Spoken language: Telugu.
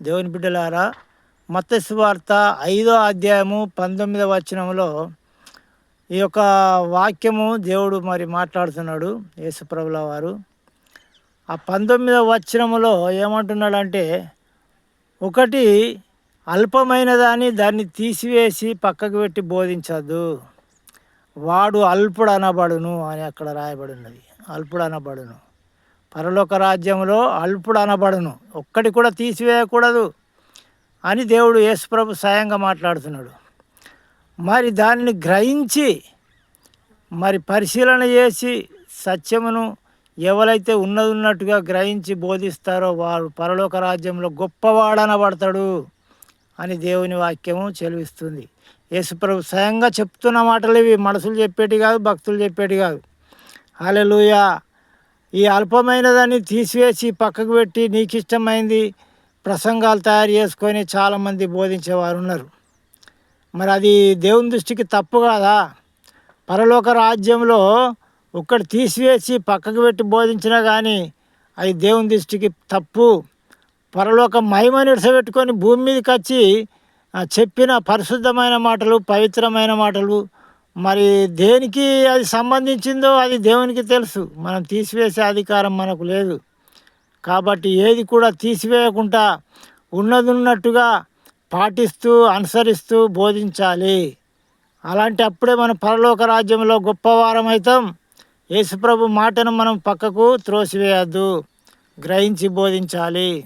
దేవుని బిడ్డలారా మత్స్సు వార్త ఐదో అధ్యాయము పంతొమ్మిదవ వచనంలో ఈ యొక్క వాక్యము దేవుడు మరి మాట్లాడుతున్నాడు యేసుప్రభుల వారు. ఆ పంతొమ్మిదవ వచనములో ఏమంటున్నాడంటే ఒకటి అల్పమైన దాన్ని దాన్ని తీసివేసి పక్కకు పెట్టి బోధించద్దు వాడు అల్పుడు అనబడును అని అక్కడ రాయబడి ఉన్నది అల్పుడు అనబడును పరలోక రాజ్యంలో అల్పుడు అనబడును. ఒక్కటి కూడా తీసివేయకూడదు అని దేవుడు యేసుప్రభు స్వయంగా మాట్లాడుతున్నాడు. మరి దానిని గ్రహించి మరి పరిశీలన చేసి సత్యమును ఎవరైతే ఉన్నది ఉన్నట్టుగా గ్రహించి బోధిస్తారో వారు పరలోక రాజ్యంలో గొప్పవాడనబడతాడు అని దేవుని వాక్యము చెలివిస్తుంది. యేసుప్రభు స్వయంగా చెప్తున్న మాటలు ఇవి. మనసులు చెప్పేటి కాదు భక్తులు చెప్పేటి కాదు. హాలెలూయా ఈ అల్పమైనదాన్ని తీసివేసి పక్కకు పెట్టి నీకు ఇష్టమైంది ప్రసంగాలు తయారు చేసుకొని చాలామంది బోధించేవారు ఉన్నారు. మరి అది దేవుని దృష్టికి తప్పు కాదా? పరలోక రాజ్యంలో ఒక్కటి తీసివేసి పక్కకు పెట్టి బోధించినా కానీ అది దేవుని దృష్టికి తప్పు. పరలోక మహిమని ఇడసబెట్టుకొని భూమి మీదకి వచ్చి చెప్పిన పరిశుద్ధమైన మాటలు పవిత్రమైన మాటలు మరి దేనికి అది సంబంధించిందో అది దేవునికి తెలుసు. మనం తీసివేసే అధికారం మనకు లేదు. కాబట్టి ఏది కూడా తీసివేయకుండా ఉన్నదున్నట్టుగా పాటిస్తూ అనుసరిస్తూ బోధించాలి. అలాంటి అప్పుడే మన పరలోక రాజ్యంలో గొప్పవారం అవుతాం. యేసుప్రభు మాటను మనం పక్కకు త్రోసివేయద్దు. గ్రహించి బోధించాలి.